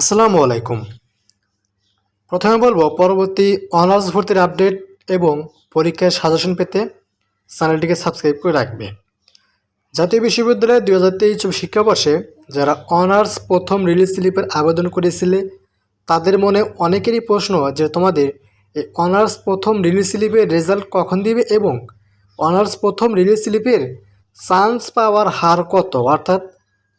আসসালামু আলাইকুম। প্রথমে বলব, পরবর্তী অনার্স ভর্তির আপডেট এবং পরীক্ষার সাজেশন পেতে চ্যানেলটিকে সাবস্ক্রাইব করে রাখবে। জাতীয় বিশ্ববিদ্যালয়ে দুই হাজার তেইশ শিক্ষাবর্ষে যারা অনার্স প্রথম রিলিজ স্লিপের আবেদন করেছিলে, তাদের মনে অনেকেরই প্রশ্ন যে তোমাদের এই অনার্স প্রথম রিলিজ স্লিপের রেজাল্ট কখন দিবে এবং অনার্স প্রথম রিলিজ স্লিপের চান্স পাওয়ার হার কত? অর্থাৎ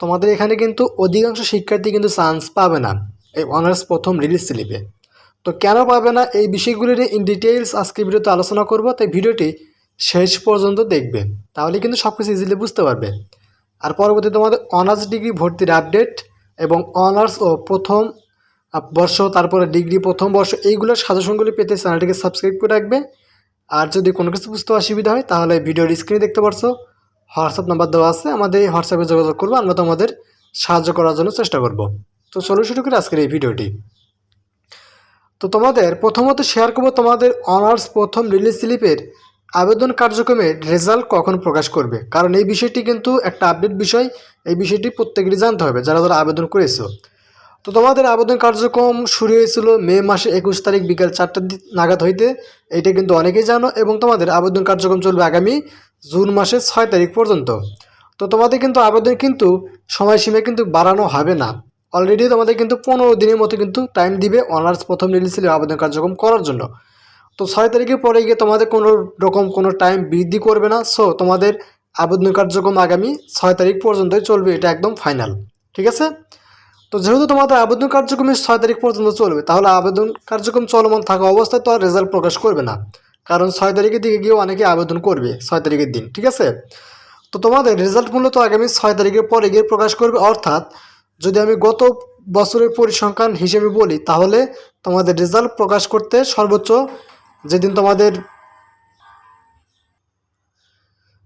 তোমাদের এখানে কিন্তু অধিকাংশ শিক্ষার্থী কিন্তু চান্স পাবে না এই অনার্স প্রথম রিলিজ স্লিপে তো কেন পাবে না? এই বিষয়গুলি নিয়ে ইন ডিটেইলস আজকে ভিডিওতে আলোচনা করব, তাই ভিডিওটি শেষ পর্যন্ত দেখবে। তাহলে কিন্তু সব কিছু ইজিলি বুঝতে পারবে। আর পরবর্তী তোমাদের অনার্স ডিগ্রি ভর্তির আপডেট এবং অনার্স ও প্রথম বর্ষ, তারপরে ডিগ্রি প্রথম বর্ষ, এইগুলোর সাজেশনগুলি পেতে চ্যানেলটিকে সাবস্ক্রাইব করে রাখবে। আর যদি কোনো কিছু বুঝতে অসুবিধা হয়, তাহলে ভিডিওর স্ক্রিনে দেখতে পারছ। হোয়াটসঅ্যাপ নাম্বার দেওয়া আছে, আমাদের এই হোয়াটসঅ্যাপে যোগাযোগ করব, আমরা তোমাদের সাহায্য করার জন্য চেষ্টা করব। তো চলো শুরু করি আজকের এই ভিডিওটি। তো তোমাদের প্রথমত শেয়ার করব তোমাদের অনার্স প্রথম রিলিজ স্লিপের আবেদন কার্যক্রমের রেজাল্ট কখন প্রকাশ করবে। কারণ এই বিষয়টি কিন্তু একটা আপডেট বিষয়, এই বিষয়টি প্রত্যেকেরই জানতে হবে, যারা যারা আবেদন করেছ। তো তোমাদের আবেদন কার্যক্রম শুরু হয়েছিল মে মাসে একুশ তারিখ বিকাল চারটার দি- নাগাদ হইতে। এটা কিন্তু অনেকেই জানো এবং তোমাদের আবেদন কার্যক্রম চলবে আগামী জুন মাসের ছয় তারিখ পর্যন্ত। তো তোমাদের কিন্তু আবেদন কিন্তু সময়সীমা কিন্তু বাড়ানো হবে না। অলরেডি তোমাদের কিন্তু পনেরো দিনের মতো কিন্তু টাইম দিবে অনার্স প্রথম রিলিজের আবেদন কার্যক্রম করার জন্য। তো ছয় তারিখের পরে গিয়ে তোমাদের কোনো রকম কোনো টাইম বৃদ্ধি করবে না। সো তোমাদের আবেদন কার্যক্রম আগামী ছয় তারিখ পর্যন্তই চলবে, এটা একদম ফাইনাল ঠিক আছে? তো যেহেতু তোমাদের আবেদন কার্যক্রমের ছয় তারিখ পর্যন্ত চলবে, তাহলে আবেদন কার্যক্রম চলমান থাকা অবস্থায় তো আর রেজাল্ট প্রকাশ করবে না। কারণ ছয় তারিখের দিকে গিয়েও অনেকে আবেদন করবে ছয় তারিখের দিন, ঠিক আছে? তো তোমাদের রেজাল্ট মূলত আগামী ছয় তারিখের পরে গিয়ে প্রকাশ করবে, অর্থাৎ যদি আমি গত বছরের পরিসংখ্যান হিসেবে বলি, তাহলে তোমাদের রেজাল্ট প্রকাশ করতে সর্বোচ্চ যেদিন তোমাদের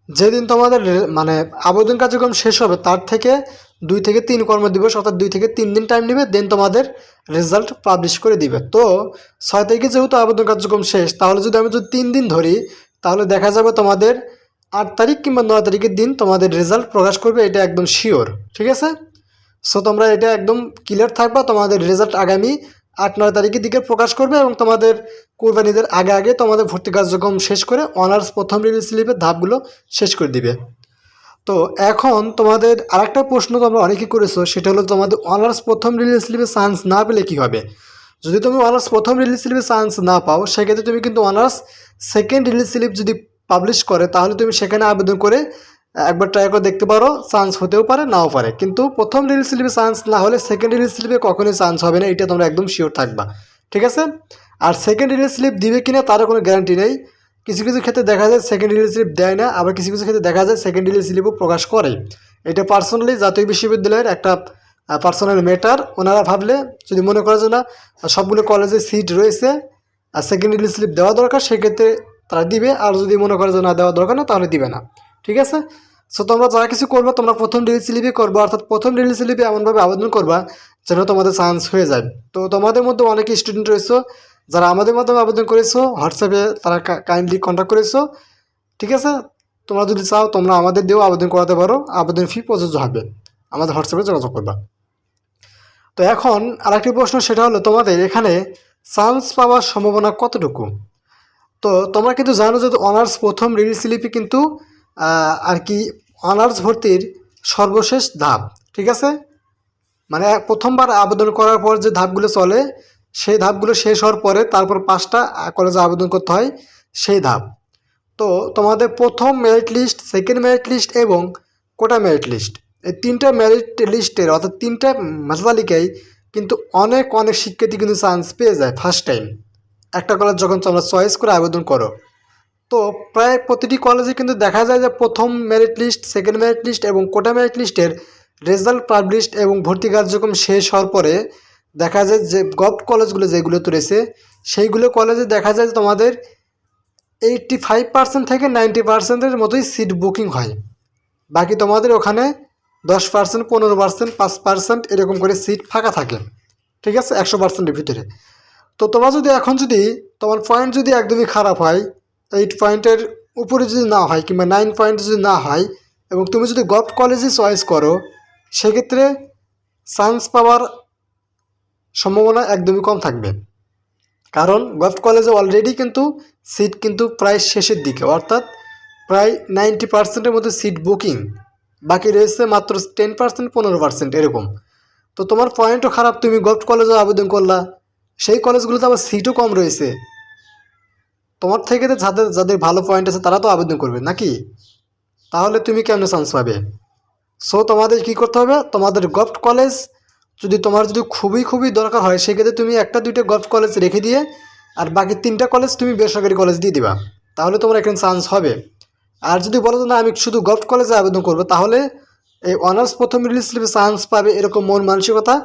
যেদিন তোমাদের মানে আবেদন কার্যক্রম শেষ হবে, তার থেকে দুই থেকে তিন কর্মদিবস, অর্থাৎ দুই থেকে তিন দিন টাইম নেবে দেন তোমাদের রেজাল্ট পাবলিশ করে দিবে। তো ছয় তারিখে যেহেতু আবেদন কার্যক্রম শেষ, তাহলে যদি আমি যদি তিন দিন ধরি, তাহলে দেখা যাবে তোমাদের আট তারিখ কিংবা নয় তারিখের দিন তোমাদের রেজাল্ট প্রকাশ করবে, এটা একদম শিওর ঠিক আছে? সো তোমরা এটা একদম ক্লিয়ার থাকবা, তোমাদের রেজাল্ট আগামী আট, নয় তারিখের দিকে প্রকাশ করবে এবং তোমাদের কোরবানিদের আগে আগে তোমাদের ভর্তি কার্যক্রম শেষ করে অনার্স প্রথম রিলিজ স্লিপের ধাপগুলো শেষ করে দিবে। তো এখন তোমাদের আরেকটা প্রশ্ন তোমরা অনেকেই করেছ, সেটা হলো তোমাদের অনার্স প্রথম রিলিজ স্লিপে চান্স না পেলে কী হবে? যদি তুমি অনার্স প্রথম রিলিজ স্লিপে চান্স না পাও, সেক্ষেত্রে তুমি কিন্তু অনার্স সেকেন্ড রিলিজ স্লিপ যদি পাবলিশ করে, তাহলে তুমি সেখানে আবেদন করে একবার ট্রাই করে দেখতে পারো চান্স হতেও পারে, নাও পারে। কিন্তু প্রথম রিলিজ স্লিপে চান্স না হলে সেকেন্ড রিলিজ স্লিপে কখনোই চান্স হবে না, এটা তোমরা একদম শিওর থাকবা। ঠিক আছে? আর সেকেন্ড রিলিজ স্লিপ দিবে কিনা তারও কোনো গ্যারান্টি নেই। কিছু কিছু ক্ষেত্রে দেখা যায় সেকেন্ড রিলিজ স্লিপ দেয় না, আবার কিছু কিছু ক্ষেত্রে দেখা যায় সেকেন্ড রিলিজ স্লিপও প্রকাশ করে। এটা পার্সোনালি জাতীয় বিশ্ববিদ্যালয়ের একটা পার্সোনাল ম্যাটার ওনারা ভাবলে, যদি মনে করে যে না, সবগুলো কলেজে সিট রয়েছে, আর সেকেন্ড রিলিজ স্লিপ দেওয়া দরকার, সেক্ষেত্রে তারা দিবে। আর যদি মনে করে যে না দেওয়া দরকার না, তাহলে দিবে না। ঠিক আছে? সো তোমরা যা কিছু করবে, তোমরা প্রথম রিলিজ স্লিপে করব, অর্থাৎ প্রথম রিলিজ স্লিপে এমনভাবে আবেদন করবা যেন তোমাদের চান্স হয়ে যায়। তো তোমাদের মধ্যে অনেকে স্টুডেন্ট রয়েছে, যারা আমাদের মাধ্যমে আবেদন করেছ হোয়াটসঅ্যাপে তারা কাইন্ডলি কন্ট্যাক্ট করেছ, ঠিক আছে? তোমরা যদি চাও, তোমরা আমাদের দিয়েও আবেদন করাতে পারো, আবেদন ফি প্রযোজ্য হবে। আমাদের হোয়াটসঅ্যাপে যোগাযোগ করবা। তো এখন আরেকটি প্রশ্ন, সেটা হলো তোমাদের এখানে চান্স পাওয়ার সম্ভাবনা কতটুকু? তো তোমরা কিন্তু জানো যে অনার্স প্রথম রিলিজ স্লিপে কিন্তু আর কি অনার্স ভর্তির সর্বশেষ ধাপ, ঠিক আছে? মানে প্রথমবার আবেদন করার পর যে ধাপগুলো চলে, সেই ধাপগুলো শেষ হওয়ার পরে তারপর পাঁচটা কলেজে আবেদন করতে হয় সেই ধাপ। তো তোমাদের প্রথম merit list second merit list এবং কোটা মেরিট লিস্ট এই তিনটা মেরিট লিস্টের অর্থাৎ তিনটা মেধা তালিকায় কিন্তু অনেক অনেক শিক্ষার্থী কিন্তু চান্স পেয়ে যায় ফার্স্ট টাইম একটা কলেজ যখন তোমরা চয়েস করে আবেদন করো তো প্রায় প্রতিটি কলেজে কিন্তু দেখা যায় যে প্রথম merit list second merit list এবং কোটা মেরিট লিস্টের রেজাল্ট পাবলিশড এবং ভর্তি কার্যক্রম শেষ হওয়ার পরে দেখা যায় যে গভট কলেজগুলো যেগুলো রয়েছে, সেইগুলো কলেজে দেখা যায় যে তোমাদের এইটটি ফাইভ পার্সেন্ট থেকে নাইনটি পার্সেন্টের মতোই সিট বুকিং হয়। বাকি তোমাদের ওখানে দশ পার্সেন্ট পনেরো পার্সেন্ট পাঁচ পার্সেন্ট এরকম করে সিট ফাঁকা থাকে, ঠিক আছে? একশো পার্সেন্টের ভিতরে। তো তোমরা যদি এখন যদি, তোমার পয়েন্ট যদি একদমই খারাপ হয় এইট পয়েন্টের উপরে যদি না হয় কিংবা নাইন পয়েন্ট যদি না হয় এবং তুমি যদি গভ কলেজে চয়েস করো, সেক্ষেত্রে চান্স পাওয়ার সম্ভাবনা একদমই কম থাকবে। কারণ গভ কলেজে অলরেডি কিন্তু সিট কিন্তু প্রায় শেষের দিকে, অর্থাৎ প্রায় নাইনটি পার্সেন্টের মধ্যে সিট বুকিং বাকি রয়েছে মাত্র টেন পার্সেন্ট পনেরো পার্সেন্ট এরকম। তো তোমার পয়েন্টও খারাপ, তুমি গভ কলেজে আবেদন করলা, সেই কলেজগুলোতে আবার সিটও কম রয়েছে। তোমার থেকে যাদের যাদের ভালো পয়েন্ট আছে তারা তো আবেদন করবে, নাকি? তাহলে তুমি কেমন চান্স পাবে? সো তোমাদের কি করতে হবে? তোমাদের গভর্নমেন্ট কলেজ যদি তোমার যদি খুবই খুবই দরকার হয়, সেক্ষেত্রে তুমি একটা, দুইটা গভর্নমেন্ট কলেজ রেখে দিয়ে আর বাকি তিনটা কলেজ তুমি বেসরকারি কলেজ দিয়ে দিবা। তাহলে তোমার এখানে চান্স হবে। আর যদি বলো না, আমি শুধু গভর্নমেন্ট কলেজে আবেদন করব, তাহলে এই অনার্স প্রথম রিলিজ স্লিপে চান্স পাবে এরকম মন মানসিকতা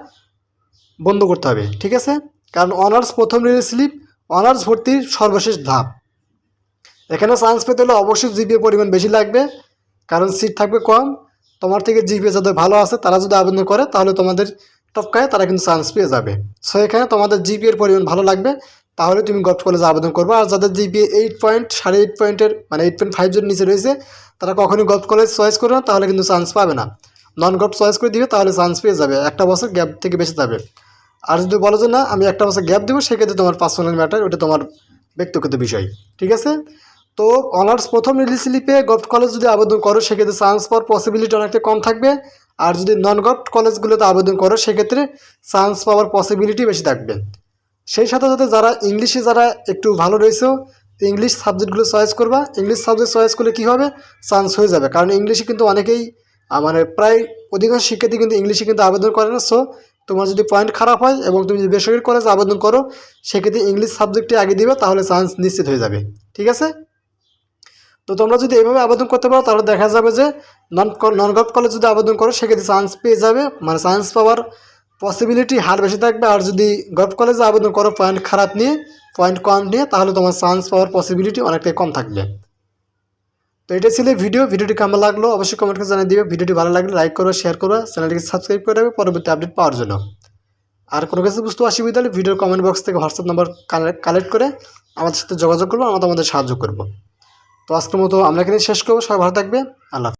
বন্ধ করতে হবে, ঠিক আছে? কারণ অনার্স প্রথম রিলিজ স্লিপ অনার্স ভর্তির সর্বশেষ ধাপ। এখানে চান্স পেতে হলে অবশ্যই জিপিএ পরিমাণ বেশি লাগবে, কারণ সিট থাকবে কম। তোমার থেকে জিপিএ যাদের ভালো আছে, তারা যদি আবেদন করে, তাহলে তোমাদের টপকায় তারা কিন্তু চান্স পেয়ে যাবে। সো এখানে তোমাদের জিপিএর পরিমাণ ভালো লাগবে, তাহলে তুমি গভর্নমেন্ট কলেজে আবেদন করবে। আর যাদের জিপিএ এইট পয়েন্ট সাড়ে এইট পয়েন্টের মানে এইট পয়েন্ট ফাইভ জের নিচে রয়েছে, তারা কখনোই গভর্নমেন্ট কলেজ চয়েস করবে না, তাহলে কিন্তু চান্স পাবে না। নন গভ চয়েস করে দিবে, তাহলে চান্স পেয়ে যাবে। একটা বছর গ্যাপ থেকে বেঁচে যাবে। আর যদি বলো যে না, আমি একটা বছর গ্যাপ দেবো, সেক্ষেত্রে তোমার পার্সোনাল ম্যাটার ওটা তোমার ব্যক্তিগত বিষয়। ঠিক আছে? তো অনার্স প্রথম রিলিজ স্লিপে গভ কলেজ যদি আবেদন করো, সেক্ষেত্রে চান্স পাওয়ার পসিবিলিটি অনেকটা কম থাকবে। আর যদি নন গভ কলেজগুলোতে আবেদন করো, সেক্ষেত্রে চান্স পাওয়ার পসিবিলিটি বেশি থাকবে। সেই সাথে সাথে যারা ইংলিশে যারা একটু ভালো রয়েছে ইংলিশ সাবজেক্টগুলো চয়েস করবা। ইংলিশ সাবজেক্ট চয়েস করলে কী হবে? চান্স হয়ে যাবে। কারণ ইংলিশে কিন্তু অনেকেই মানে প্রায় অধিকাংশ শিক্ষার্থী কিন্তু ইংলিশে কিন্তু আবেদন করে না। সো তোমার যদি পয়েন্ট খারাপ হয় এবং তুমি যদি বেসরকারি কলেজে আবেদন করো, সেক্ষেত্রে ইংলিশ সাবজেক্টে আগে দিবে, তাহলে চান্স নিশ্চিত হয়ে যাবে। ঠিক আছে? তো তোমরা যদি এভাবে আবেদন করতে পারো, তাহলে দেখা যাবে যে নন নন গভ কলেজ যদি আবেদন করো, সেক্ষেত্রে চান্স পেয়ে যাবে। মানে চান্স পাওয়ার পসিবিলিটি হার বেশি থাকবে। আর যদি গভ কলেজে আবেদন করো পয়েন্ট খারাপ নিয়ে পয়েন্ট কম নিয়ে, তাহলে তোমার চান্স পাওয়ার পসিবিলিটি অনেকটাই কম থাকবে। তো এটা ছিল ভিডিও ভিডিওটি কেমন লাগল অবশ্যই কমেন্ট করে জানিয়ে দিবে। ভিডিওটি ভালো লাগলে লাইক করবে শেয়ার করবে চ্যানেলটিকে সাবস্ক্রাইব করে দেবে পরবর্তী আপডেট পাওয়ার জন্য। আর কোনো কিছু বুঝতে অসুবিধা হলে ভিডিওর কমেন্ট বক্স থেকে হোয়াটসঅ্যাপ নাম্বার কালেক্ট করে আমাদের সাথে যোগাযোগ করব, আমরা তোমাদের সাহায্য করব। তো আজকের মতো আমরা এখানে শেষ করব। সবাই ভালো থাকবে আল্লাহ।